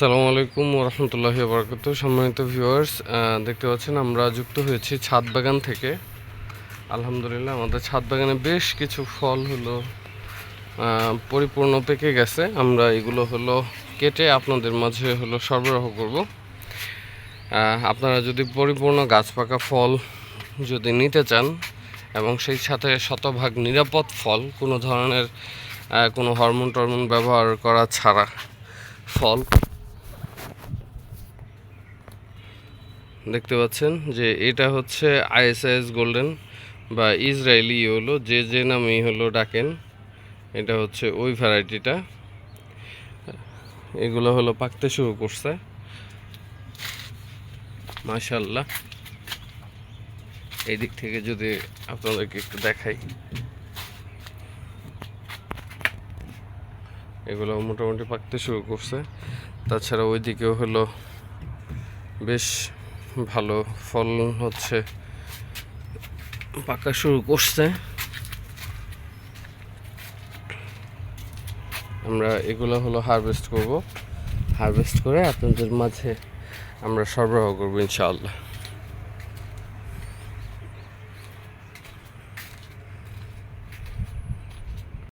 আসসালামু আলাইকুম ওরহমতুল্লাহ বরকত সম্মানিত ভিউয়ার্স দেখতে পাচ্ছেন আমরা যুক্ত হয়েছি ছাদ বাগান থেকে। আলহামদুলিল্লাহ, আমাদের ছাদ বাগানে বেশ কিছু ফল হলো পরিপূর্ণ পেকে গেছে। আমরা এগুলো হলো কেটে আপনাদের মাঝে হলো সরবরাহ করব। আপনারা যদি পরিপূর্ণ গাছ পাকা ফল যদি নিতে চান এবং সেই সাথে শতভাগ নিরাপদ ফল, কোনো ধরনের কোনো হরমোন টরমোন ব্যবহার করা ছাড়া ফল দেখতে পাচ্ছেন যে এটা হচ্ছে আইএসআইএস গোল্ডেন বা ইসরায়েলি হলো, যে যে নামেই হলো ডাকেন, এটা হচ্ছে ওই ভ্যারাইটিটা এগুলো হলো পাকতে শুরু করছে। মাশাল্লাহ এই দিক থেকে যদি আপনাদেরকে একটু দেখাই। এগুলো মোটামুটি পাকতে শুরু করছে। তাছাড়া ওইদিকেও হলো বেশ ভালো ফল হচ্ছে, পাকা শুরু করছে। আমরা এগুলো হলো হারভেস্ট করব। হারভেস্ট করে আপনাদের মাঝে আমরা সরবরাহ করব, ইনশাআল্লাহ।